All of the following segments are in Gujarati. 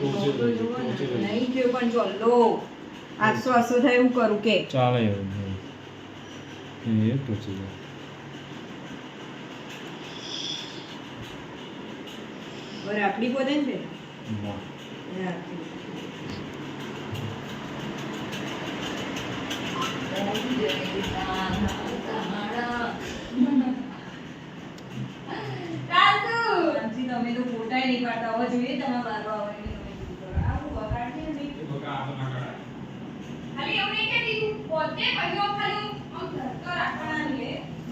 નહીં થયું પણ જો લો. આસો આસો થાય એવું કરું કે. ચાલે એ રાખડી પોતે ને? તમે તો ફોટા નહીં પાડતા. હવે જોઈએ તમારા બારવા આવવાની તમે શું કરો. આવું વગાડશે ને બી. ખાલી એવું નહીં કે દીધું પોતે કહ્યું ખાલી આમ ધરતો રાખવાના નહીં રે.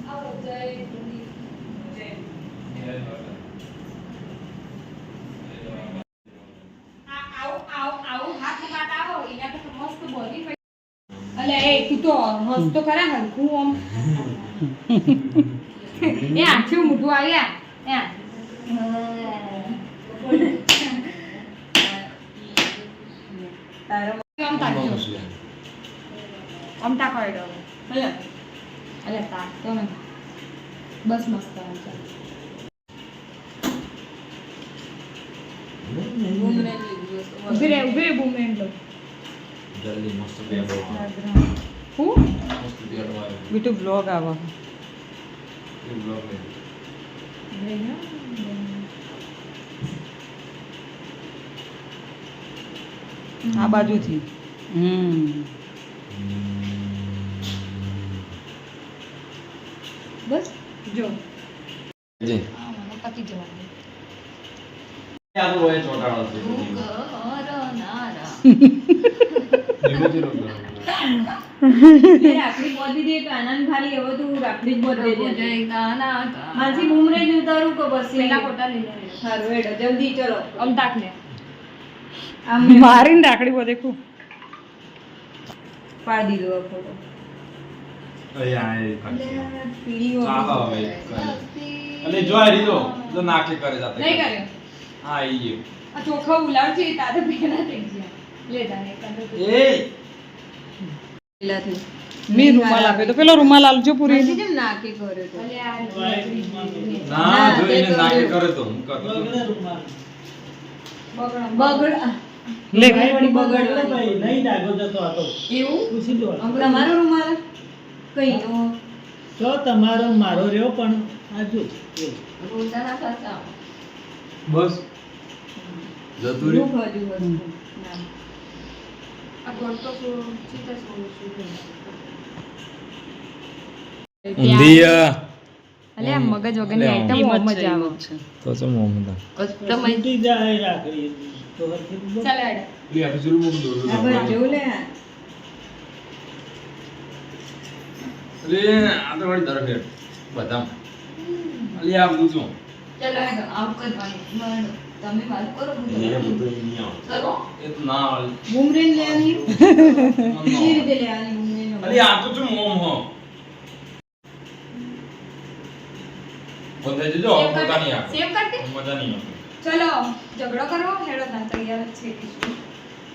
આવો જય ગુરુદેવ. જય. આ આવું આવું આવું હાથ લગાડતા આવો એના તો મસ્ત બોડી પડી અલે એ તું તો હસતો ખરા હલકું આમ એ આખું મોઢું આવ્યા એ. તારો આમ તાકજો આમ તાકો એડો હલે. અલે તાકતો ને બસ મસ્ત આમ ઊભી રે ઊભી રે જલ્દી મસ્ત હું બીટુ બ્લોગ આવે એ આ બાજુથી. હમ બસ જો. જી. પતી જવાનું. આ તો હોય? ચોટાડો છે. ધીમે ધીમે એ રાખડી બોધી દે તો આનંદ ખાલી હવે તું રાખડી જ બોધી દે માનસી બૂમરે જ ઉતારું કે બસ પેલા ફોટા લઈ લે સારું હેડો જલ્દી ચલો. આમ તાક લે આમ મારીને રાખડી બોધે ખૂબ પાડી દીધો ફોટો અહીંયા એ કાઢી. પીળી ચાલો હવે અને જો આ રીતો જો. નાકે કરે જાતે. નહીં કર્યો હા ઈ આ ચોખા ઉલાવજે તારે પહેલા થઈ ગયા. લે તારે એ મેં રૂમાલ આપ્યો તો. પેલો રૂમાલ આલજો પૂરી નાકે કર્યો તો લે નહીં ડાઘો જતો હતો એવું? પૂછી જો તમારો રૂમાલ? કઈ નો. તો તમારો મારો રહ્યો પણ આજુ બસ. જતું રહ્યું. ઊંધિયા અલે આ મગજ વગરની આઈટમ બહુ મજા આવે. તો તો મોમદા તૂટી જાય રાખડી તો ચાલ હેડ લે આ? જુલ મુક દો આ ભાઈ લે આ. આ તો વળી દરફેર બદામ. અલી આ શું? ચાલો હેડ આવ કરવાની. બરાબર તમે મારું કરો હું એ. બધું નહીં કરો? એ તો ના આવે. બૂમરેંગ લેવાની મન રીતે લેવાની બૂમરેંગ અલી આ તો શું મોમ હો. બંધાઈ જજો મજા નહીં આવે. સેવ કરતી? મજા નહીં આવે ચલો ઝઘડો કરવો હેડો ના તૈયાર છે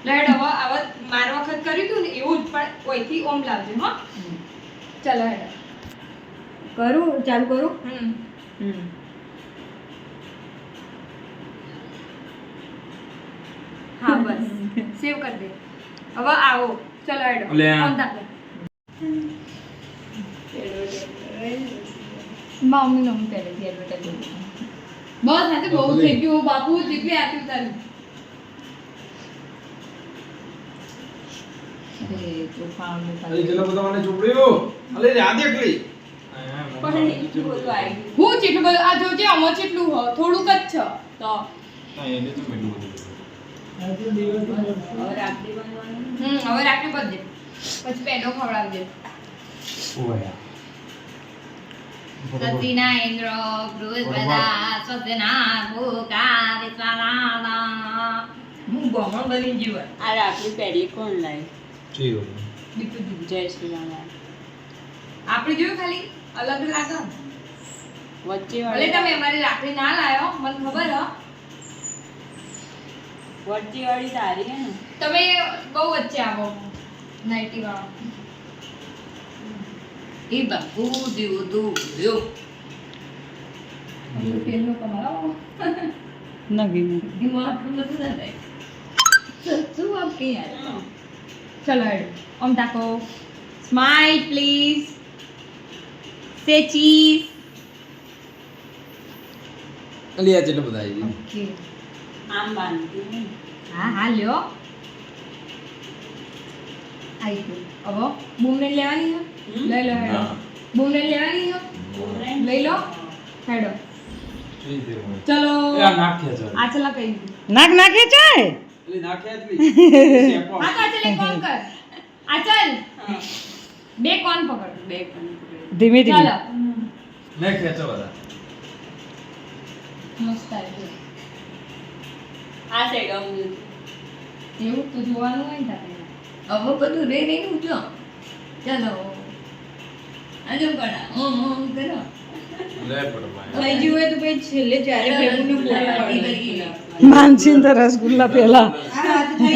લેડ હવે આવા માર વખત કર્યું હતું ને એવું જ પણ કોઈથી ઓમ લાવજો હો. ચલો હેડો. કરું ચાલુ કરું? હમ. હમ. બસ. સેવ કરી દે. હવે આવો. ચલો એડો લે. ફોન તાપ લે. મમ્મી એડવર્ટાઇઝ બસ હા તો બહુ થઈ ગયું. બાપુ જેટલી આપ્યું તારું. અરે બધા મને ચોપડ્યો એકલી. હું આ જોજે આમાં જેટલું હ? થોડુંક જ છે. તો. એને તો મેલું બધું આ તો દિવસ હવે રાખડી બાંધવાની હમ હવે રાખડી બધે પછી પેલો ખવડાવજે. ઓયા સતીના ઇન્દ્ર બૃહસ્પતા સ્વસ્તિના ભૂકા વિશ્વાના હું ગમણ બની જીવન આ રાખડી પહેરી કોણ લાવી? દીપુ જય શ્રી રામ આપણે જોયું ખાલી? અલગ લાગે વચ્ચે ભલે તમે અમારી રાખડી ના લાયો મને ખબર હ. વચ્ચે વાળી સારી હે ને? તમે બહુ વચ્ચે આવો નાઇટી વાળો એ બાપુ દીવો દો દો પેલું કમાવો નગી દિમાગ આટલું બધું ના થાય શું આપકે યાર ચલો હેડ. ઓમ તાકો સ્માઈલ પ્લીઝ સે ચીઝ બધા આવી ઓકે આમ બાંધતી હા હા લ્યો. આઈ ગયું. હવે બૂમને લેવાની છે લઈ લો હેડો. હા. બૂમને લેવાની છે લઈ લો. હેડો. ચલો. આ આ ચલા કઈ નાક નાખે છે? અલી નાખ્યા જ નહીં. હા તો ચલે કોણ કર? આચલ બે કોણ પકડ? બે પણ ધીમે ચાલો ચલો. મેં ખેંચો બધા. મસ્ત આવ્યું આ સાઈડ આવું એવું તો જોવાનું હોય ને તારે. હવે બધું રે રે નું જો ચાલો. આજે પણ ઓમ ઓમ કરો. તો રસગુલ્લા પેલા હવે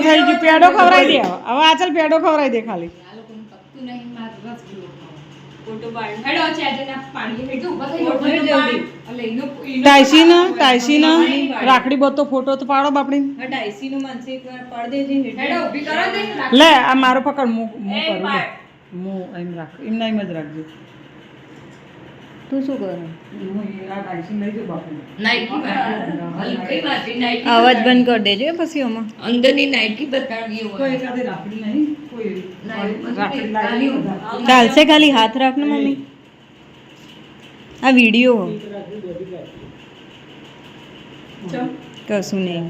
થઈ ગયું પેડો ખવડાવી દે. હવે આચલ પેડો ખવડાવી દે ખાલી. રાખડી બધો ફોટો તો પાડો બાપડી લે આ મારો પકડ હું હું કરું હું એમ રાખ એમ ના એમ જ રાખજો. તું શું કરો? અવાજ બંધ કરી દેજો પછી આમાં અંદરની નાઇકી બતાવી ચાલશે ખાલી હાથ રાખ ને મમ્મી. આ વીડિયો. કશું નહીં.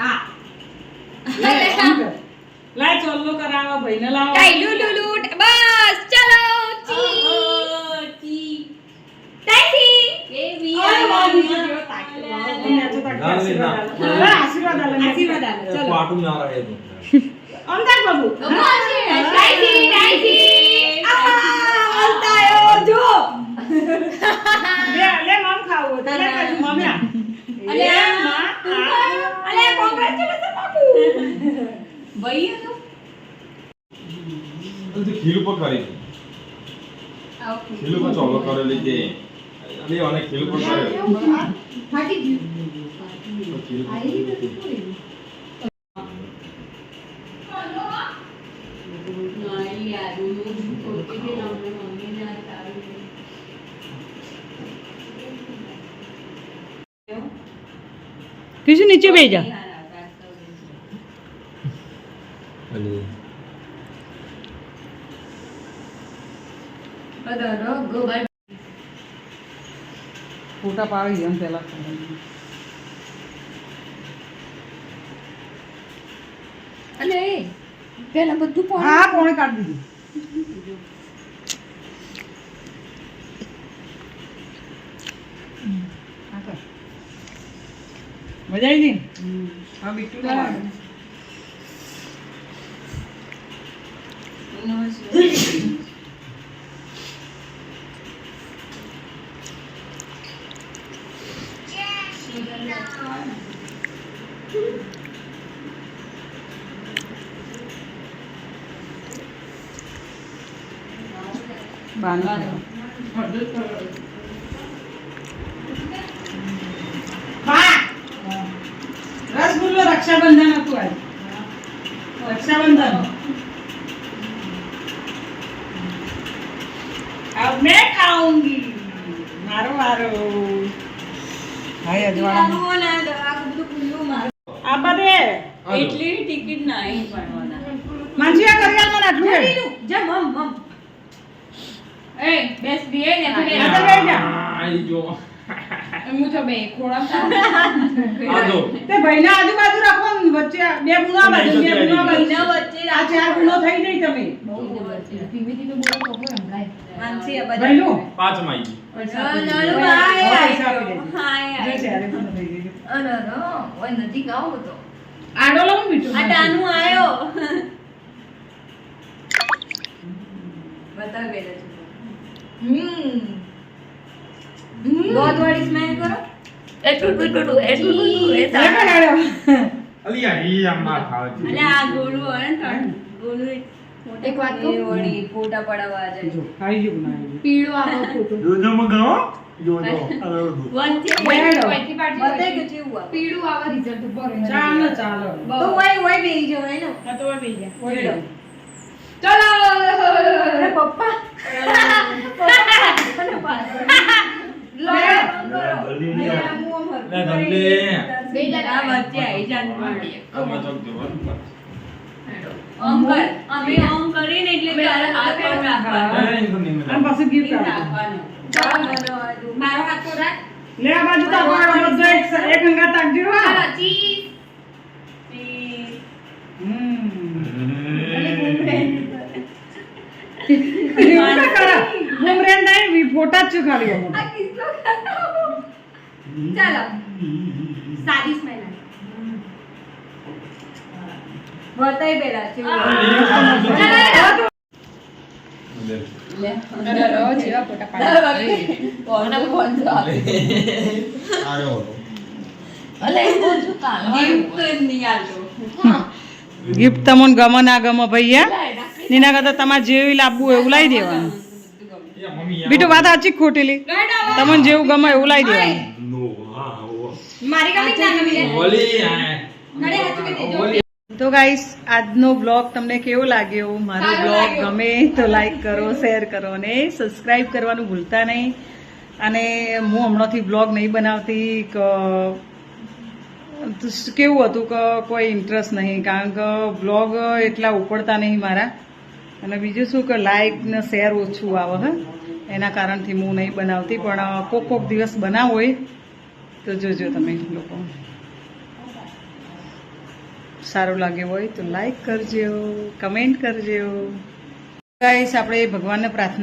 આ. લાય ચોલ્લો કરાવો ભાઈને લાવો લુલુટ બસ ચલો ચી ટાઈસી બેબી ના, ના. લે, આશીર્વાદ આલે ને. આશીર્વાદ આલે ચલો પાટું ના રહે તો. અંદર બાબુ ટાઈસી ટાઈસી આ બોલતાયો જો લે લે મમ ખાવું હોય તો લે કશું મમ્મી આ. અલે માં. અલે કોંગ્રેચ્યુલેશન ખીલ પર કરી ખીલ પર ચોલો કરેલી કે તમને મમ્મી ના સારું કિશન નીચે બેસી જા અલી ફોટા પાડી દે એમ પહેલાં અને પેલા બધું પણ હા કોણે કાઢી દીધું. મજા આવી ગઈ ને? હા બીટું લાવવાનું. બાનું બા! રસગુલ્લો રક્ષાબંધન હતું આજ રક્ષાબંધન अब मैं खाऊंगी मारो मारो हाय अजवाड़ा આ બધે એટલી ટિકિટ નહીં પડવાના માનસિયા કરી આલ મને આટલું હે. જા મમ મમ એ બેસ ને તું આ તો બેસી આઈ જો. હું તો બે ખોળા આ તે ભાઈના આજુબાજુ રાખો વચ્ચે બે ગુના બાજુ બે ગુના બાજુ. વચ્ચે આ ચાર ગુનો થઈ જાય તમે. ધીમે ધીમે બોલો તો ખબર સંભળાય માનસી આ ભાઈનું? પાંચમાં આવી બધા ભાઈ પૈસા આપી દેજો. હાય જો ચારે ગુનો થઈ જાય અરે રો ઓય નજીક આવો તો. આડો લાવું બીટું આ ટાનું આયો. બતાવ પેલા હમ. ગોદ વાળી સ્મેલ કરો. એટલું ટૂટું એટલું ટૂટું એ લે પણ આડો. અલી આ ઈ આમ ના ખાવે અલે આ ગોળું હોય ને ગોળું એક વાત કહું? વળી ફોટા પડાવવા જાય. જો, આવી ગયું ગુના પીળો આવો ફોટો. જોજો મગાવો વનથી બેડો. વહીથી પાડજો, બતાઈ વહીથી. ગયું કેવું આવે. પીળું આવે રિઝલ્ટ ઉપર ચાલો ચાલો તો ઓય ઓય બેહી જવાય ને? હા, તો હવે બેસી જા. ચલો. પપ્પા. મેરા હાથ તો રાખ. લે આ બાજુ તો આપણો બધો એક એક અંગાત આપજો હા ચાલો, cheese. એવું ના કરો. બૂમરેંગ નહીં, વી ફોટા જ છું ખાલી અમે. આ કિસ્સો ખાઓ. ચાલો સાદી સ્મેલ પેલા. ગિફ્ટ તમને ગમે ના ગમે ભૈયા એના કરતા તમારે જેવી લાવવું હોય એવું લાવી દેવાનું. બીટું વાત સાચી ખોટેલી? તમને જેવું ગમે એવું લાવી દેવાનું. તો ગાઈસ આજનો બ્લોગ તમને કેવો લાગ્યો? મારો બ્લોગ ગમે તો લાઈક કરો શેર કરો અને સબસ્ક્રાઈબ કરવાનું ભૂલતા નહીં. અને હું હમણાંથી બ્લોગ નહીં બનાવતી કેવું હતું કે કોઈ ઇન્ટરેસ્ટ નહીં કારણ કે બ્લોગ એટલા ઉપડતા નહીં મારા. અને બીજું શું કે લાઈક ને શેર ઓછું આવે, હે? એના કારણથી હું નહીં બનાવતી, પણ કોક કોક દિવસ બનાવો હોય તો જોજો તમે લોકો. સારું લાગ્યું હોય તો લાઈક કરજો કમેન્ટ કરજો. ગાઈસ આપણે ભગવાનને પ્રાર્થના